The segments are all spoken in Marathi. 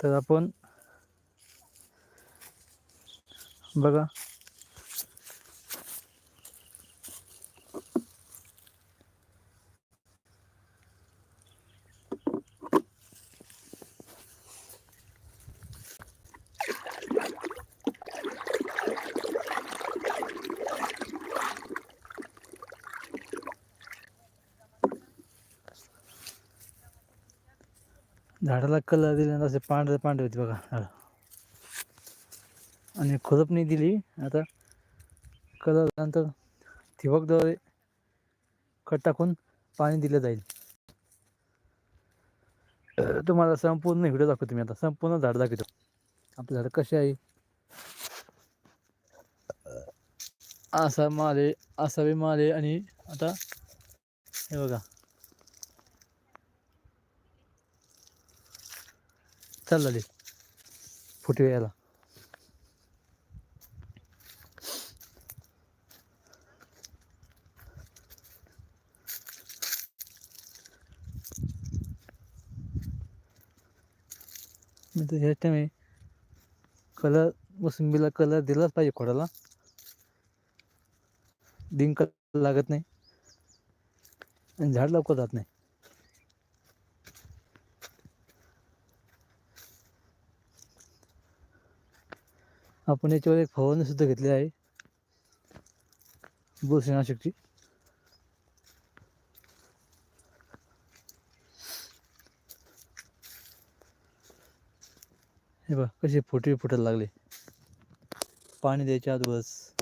तर आपण बघा. झाडाला कलर दिल्यानंतर असे पांढरे पांढरे होते बघा झाड. आणि खुरपणी दिली. आता कलर नंतर ठिबकद्वारे खत टाकून पाणी दिलं जाईल. तुम्हाला संपूर्ण व्हिडिओ दाखवतो मी आता. संपूर्ण झाड दाखवतो. आपलं झाड कसे आहे? असा माले असावे माले आणि आता हे बघा. चालले फुटवे याला. मी तर ह्या टाइम कलर मोसंबीला कलर दिलाच पाहिजे खोडाला. डिंक लागत नाही. आणि झाड लवकर जात नाही. आपण याच्यावर एक फवारणी सुद्धा घेतली आहे. बुरशीनाशकची. हे बघ कसे फुटे फुटायला लागले. पाणी द्यायच्या आत बस.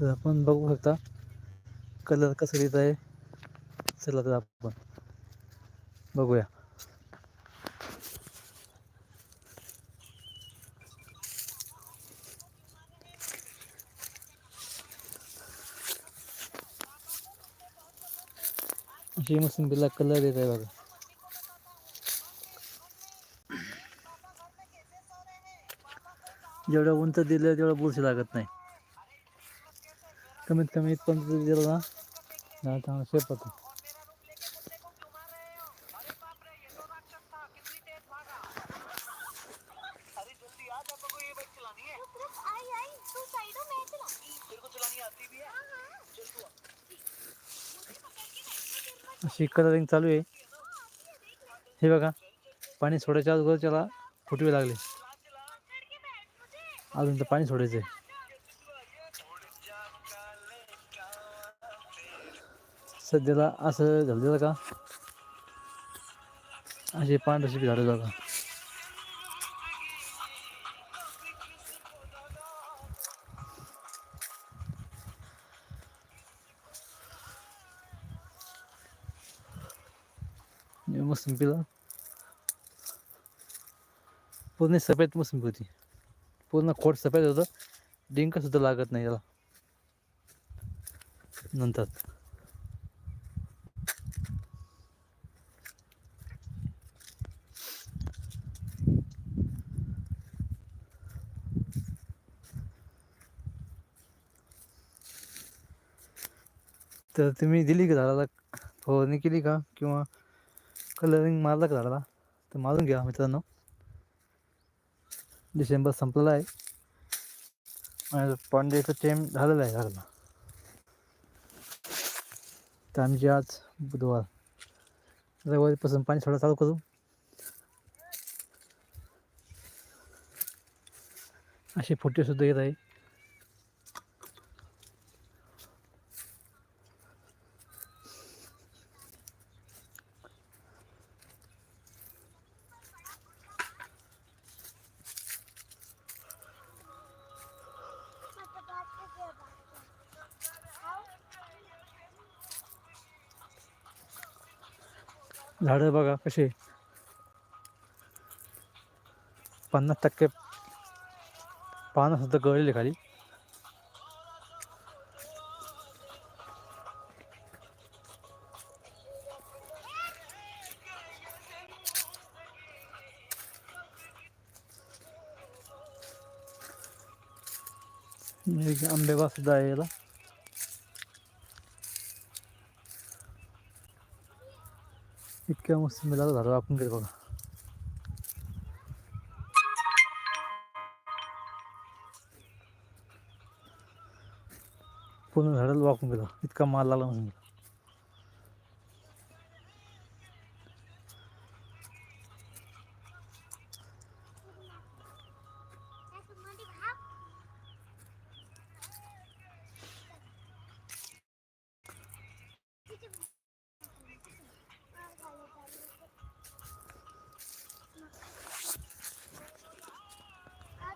तर आपण बघू शकता कलर कसा देत आहे. चला तर आपण बघूया. अशी मोसंबीला कलर येत आहे बघा. जेवढं उंच दिलं तेवढं बुरशी लागत नाही. कमीत कमी इथपर्यंत जर दिलं ना नाही चांगलं शेप होतो. अशी कलरिंग चालू आहे. हे बघा पाणी सोडायच्या अगोदर त्याला फुटवे लागले. अजून तर पाणी सोडायचं आहे सध्याला असं झालं का? असे पांढरशी झाडं जागा मोसंबीला पूर्ण सफेद मोसंबी होती. पूर्ण खोट सफेद होतं. डिंक सुद्धा लागत नाही त्याला नंतर. तर तुम्ही दिली का झाडाला? हो, फवारणी केली का? किंवा कलरिंग मारला का झाडाला? तर मारून घ्या मित्रांनो. डिसेंबर संपलेला आहे. आणि टेम झालेला आहे झाडाला. तर आमची आज बुधवार. रविवारीपासून पाणी सोडा चालू करू. असे फुटेसुद्धा येत आहे. झाडं बघा कसे पन्नास टक्के पानं सुद्धा गळले खाली. आंबेबा सुद्धा आहे याला. इतक्या मस्त मिळालं झालं आपण घेत बघा. पूर्ण झाडाला वाकून गेला. इतका माल लागला म्हणून.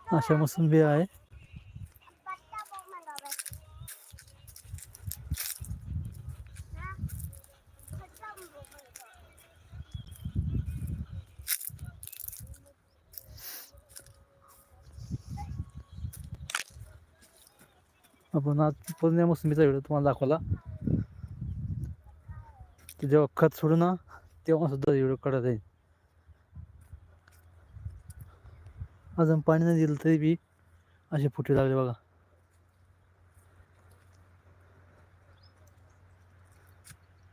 अशा मोसंबी आहे. आपण आज पूर्ण मोसंबीचा व्हिडिओ तुम्हाला दाखवला जेव्हा खत सोडू ना तेव्हा सुद्धा व्हिडिओ काढत जाईल अजून पाणी नाही दिलं तरी बी असे फुटे लागले बघा.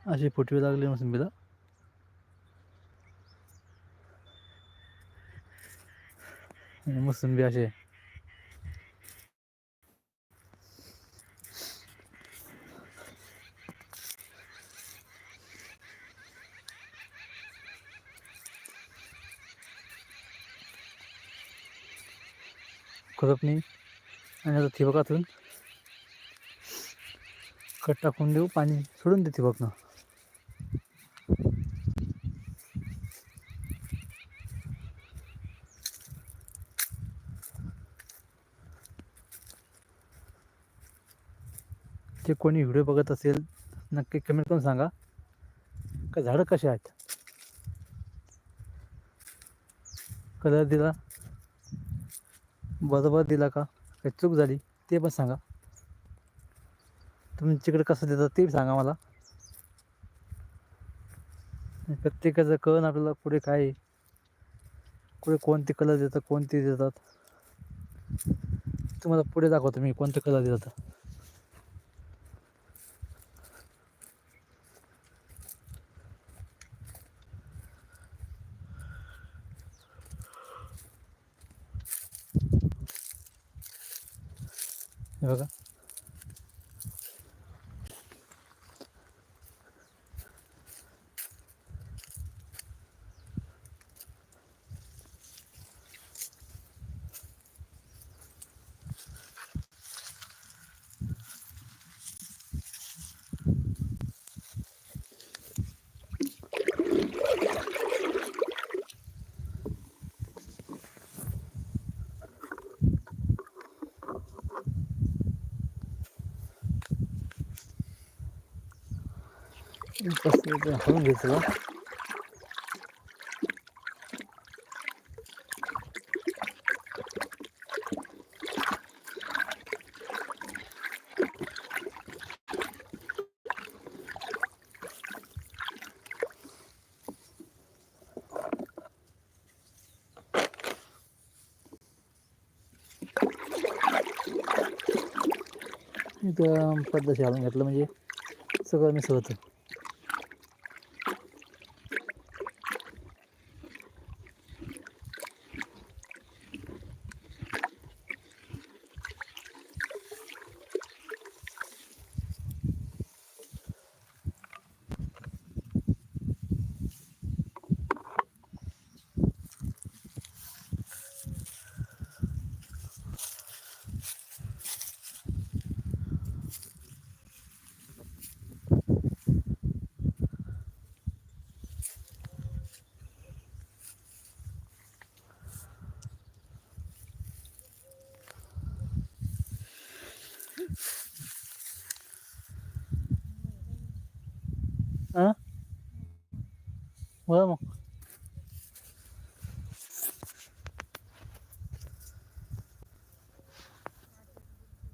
असे फुटवे लागले मोसंबीला. मोसंबी असे खुरपणी आणि आता ठिबकातून खत टाकून देऊ पाणी सोडून दे ठिबकनं. ते कोणी व्हिडिओ बघत असेल नक्की कमेंट करून सांगा. का झाडं कसे आहेत? कलर दिला. बरोबर दिला का? काही चूक झाली? ते पण सांगा. तुमच्याकडे कसं देतात ते सांगा मला. प्रत्येकाचं कळण आपल्याला पुढे काय आहे? पुढे कोणते कलर देतात कोणते देतात? तुम्हाला पुढे दाखवतो मी कोणते कलर देतात. हे बघा कसं ते हलवून इथं पद्धतशीर हलवून घेतलं म्हणजे सगळं मिसळ होतं Vamos.